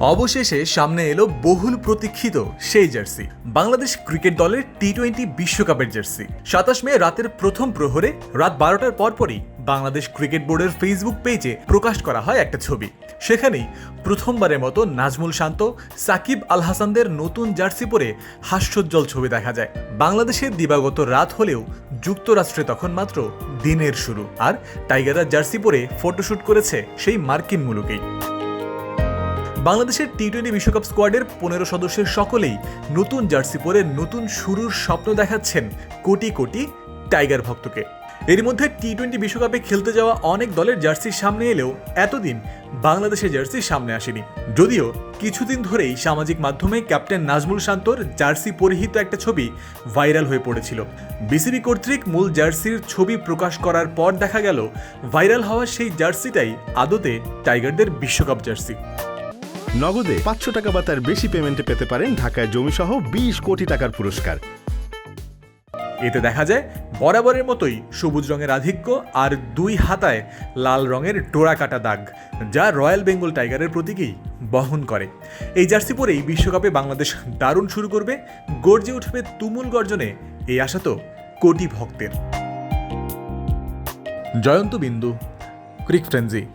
অবশেষে সামনে এলো বহুল প্রতীক্ষিত সেই জার্সি। বাংলাদেশ ক্রিকেট দলের টি টোয়েন্টি বিশ্বকাপের জার্সি। সাতাশ মে রাতের প্রথম প্রহরে, রাত বারোটার পরপরই বাংলাদেশ ক্রিকেট বোর্ডের ফেসবুক পেজে প্রকাশ করা হয় একটা ছবি। সেখানেই প্রথমবারের মতো নাজমুল শান্ত, সাকিব আল হাসানদের নতুন জার্সি পরে হাস্যোজ্জ্বল ছবি দেখা যায়। বাংলাদেশের দিবাগত রাত হলেও যুক্তরাষ্ট্রে তখন মাত্র দিনের শুরু। আর টাইগাররা জার্সি পরে ফটোশ্যুট করেছে সেই মার্কিন মুলুকেই। বাংলাদেশের টি টোয়েন্টি বিশ্বকাপ স্কোয়াডের পনেরো সদস্যের সকলেই নতুন জার্সি পরে নতুন শুরুর স্বপ্ন দেখাচ্ছেন কোটি কোটি টাইগার ভক্তকে। এর মধ্যে টি টোয়েন্টি বিশ্বকাপে খেলতে যাওয়া অনেক দলের জার্সি সামনে এলেও এতদিন বাংলাদেশের জার্সি সামনে আসেনি। যদিও কিছুদিন ধরেই সামাজিক মাধ্যমে ক্যাপ্টেন নাজমুল শান্তর জার্সি পরিহিত একটা ছবি ভাইরাল হয়ে পড়েছিল। বিসিবি কর্তৃক মূল জার্সির ছবি প্রকাশ করার পর দেখা গেল, ভাইরাল হওয়া সেই জার্সিটাই আদতে টাইগারদের বিশ্বকাপ জার্সি। নগদে পাঁচশো টাকা বা তার বেশি পেমেন্টে পেতে পারেন ঢাকায় জমিসহ বিশ কোটি টাকার পুরস্কার। এতে দেখা যায় বরাবরের মতোই সবুজ রঙের আধিক্য আর দুই হাতায় লাল রঙের ডোরা কাটা দাগ যা রয়্যাল বেঙ্গল টাইগারের প্রতীকেই বহন করে। এই জার্সি পরেই বিশ্বকাপে বাংলাদেশ দারুণ শুরু করবে গর্জে উঠবে তুমুল গর্জনে এই আশা তো কোটি ভক্তের। জয়ন্ত বিন্দু ক্রিক ফ্রেন্সি।